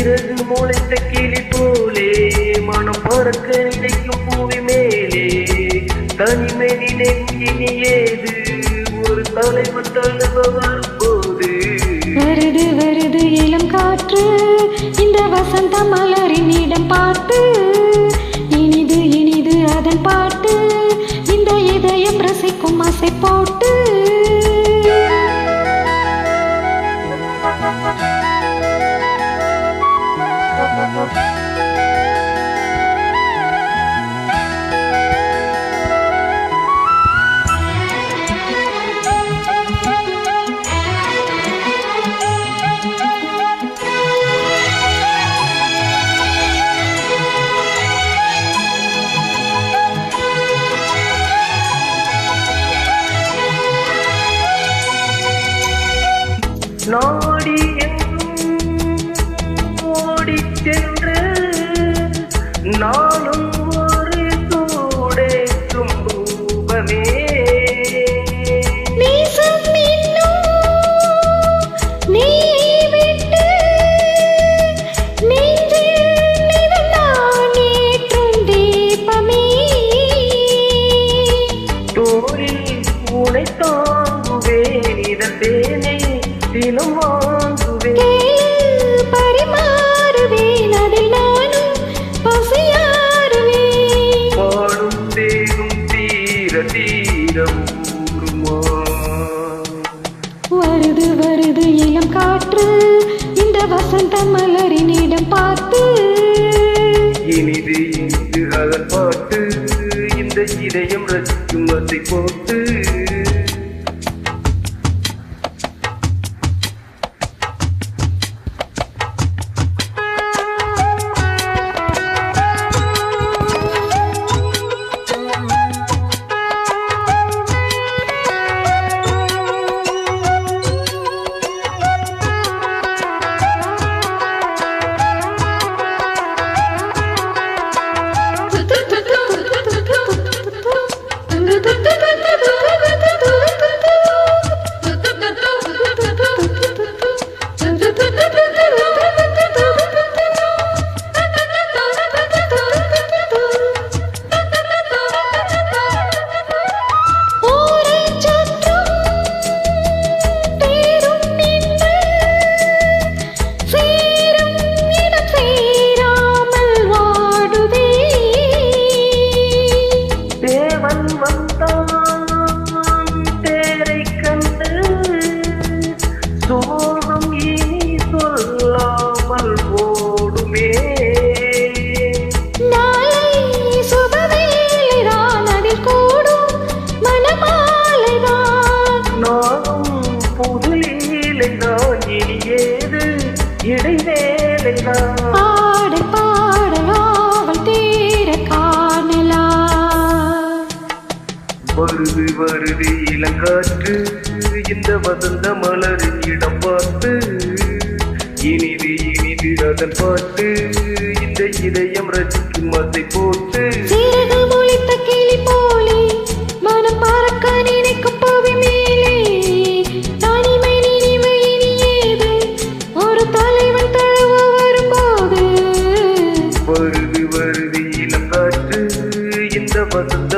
சிறகு முளைத்த கிளி போலே மனம் பறக்க நினைக்கும் பூவி மேலே. தனிமை நினைக்கினி ஏது? ஒரு தலைவன் தழுவ போது. வருது வருது இளம் காற்று இந்த வசந்த மலரி விட்டு நெஞ்சில் நிழலாய் ஏற்றும் தீபமே. தோளில் உனை தாங்குவேன் இதன் தேனை தினம் வாங்குவேன். பரிமாறுவேன், அதில் நானும் பசியாறுவேன். பாடும் தேகும் தீர தீர வருது வருது இளம் காற்று. இந்த வசந்த மலரின் இடம் பார்த்து. இனிது இனிது அதன் பாட்டு. இந்த இதயம் ரசிக்கும் அதை போட்டு. இளங்காற்று இந்த வசந்த மலரின் இடம் பார்த்து இனிது இனிது அதன் பாட்டு இந்த இதயம் ரசிக்கும் அதை போட்டு. வருது வருது இளங்காற்று இந்த வசந்த